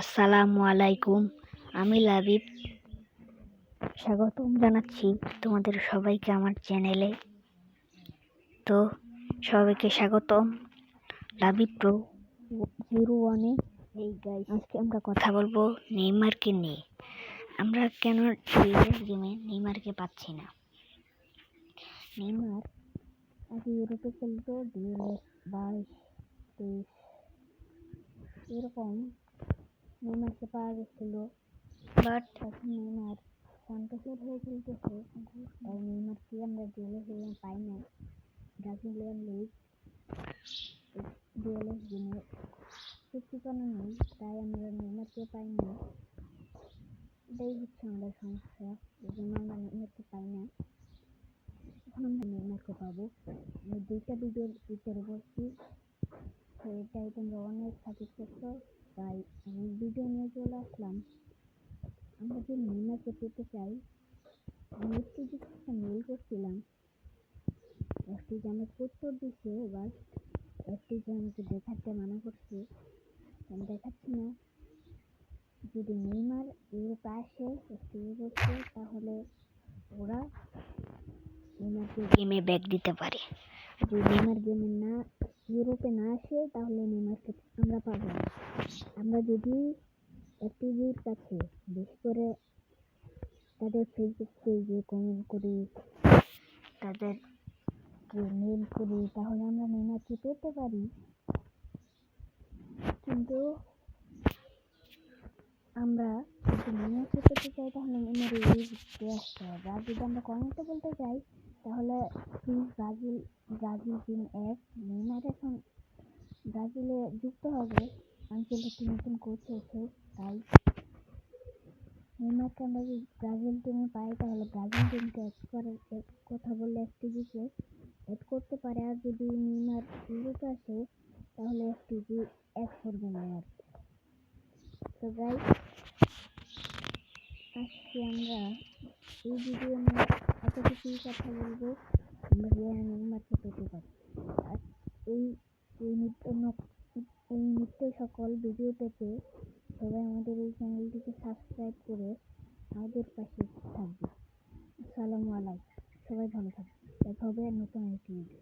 আসসালামু আলাইকুম আমি লাবিব। স্বাগতম জানাচ্ছি তোমাদের সবাইকে আমার চ্যানেলে। তো সবাইকে স্বাগতম। লাবিব প্রো জিরো ওয়ানে এই গাই আজকে আমরা কথা বলব নেইমারকে নিয়ে। আমরা কেন গেমে নেইমারকে পাচ্ছি না? নেইমার আগে ইউরোপে খেলতো ডিএলএস বাইশ তেইশ এরকম নেইমারকে পাওয়া গেছিল বাট এখন নেইমার সান্তোসের হয়ে খেলতেছে তাই নেইমারকে আমরা ডিএলএস গেমে পাই না ব্রাজিলিয়ান লিগ ডিএলএস গেমে চুক্তি করা নেই, তাই আমরা নেইমারকে পাই না এটাই হচ্ছে আমাদের সমস্যা এই জন্য আমরা নেইমারকে পাই না এখন আমরা নেইমারকে পাবো। আমি দুইটা ভিডিও ভিতরে বলছি তো এটাই তোমরা অনেক সাপোর্ট করছ তাই আমি ভিডিও নিয়ে চলে আসলাম। আমরা যে নেইমারকে পেতে চাই আমি একটু একটা মেল করছিলাম একটি যে আমাকে উত্তর দিচ্ছে এবার একটি যে আমাকে দেখাতে মানা করছে। আমি দেখাচ্ছি না। যদি নেইমার ইউরোপে আসে একটু ইউরোপে তাহলে ওরা নেইমারকে গেমে ব্যাক দিতে পারে। যদি নেইমার গেমে না না আসে, তাহলে নেইমারকে আমরা পাবো আমরা যদি একটিভির কাছে বেশি করে তাদের ফেসবুক পেজে কমেন্ট করি, তাদের মেল করি, তাহলে আমরা নেইমারকে পেতে পারি। কিন্তু আমরা যদি নেইমারকে পেতে চাই, তাহলে নেইমার ইউরোপে আসতে হবে। আর যদি আমরা কমেন্টে বলতে চাই, তাহলে প্লিজ ব্রাজিল ব্রাজিল টিম এক নেইমার ব্রাজিলে যুক্ত হবে। আঞ্চলিক নতুন কোচ হয়েছে, তাই নেইমারকে আমরা যদি ব্রাজিল টিমে পাই তাহলে ব্রাজিল টিমকে অ্যাড করার কথা বললে এফটিজিকে অ্যাড করতে পারে, আর যদি নেইমার ইউরোপে আসে, তাহলে এফটিজি অ্যাড করবে না আর তো গাই আজকে আমরা এই ভিডিও নিয়ে এতটুকুই কথা বলব। আমরা নেইমারকে পেতে পারি। আর এই এই নিত্য এই নিত্য সকল ভিডিও পেতে সবাই আমাদের এই চ্যানেলটিকে সাবস্ক্রাইব করে আমাদের পাশে থাকবে। আসসালামু আলাইকুম। সবাই ভালো থাকবে দেখা হবে নতুন একটি ভিডিও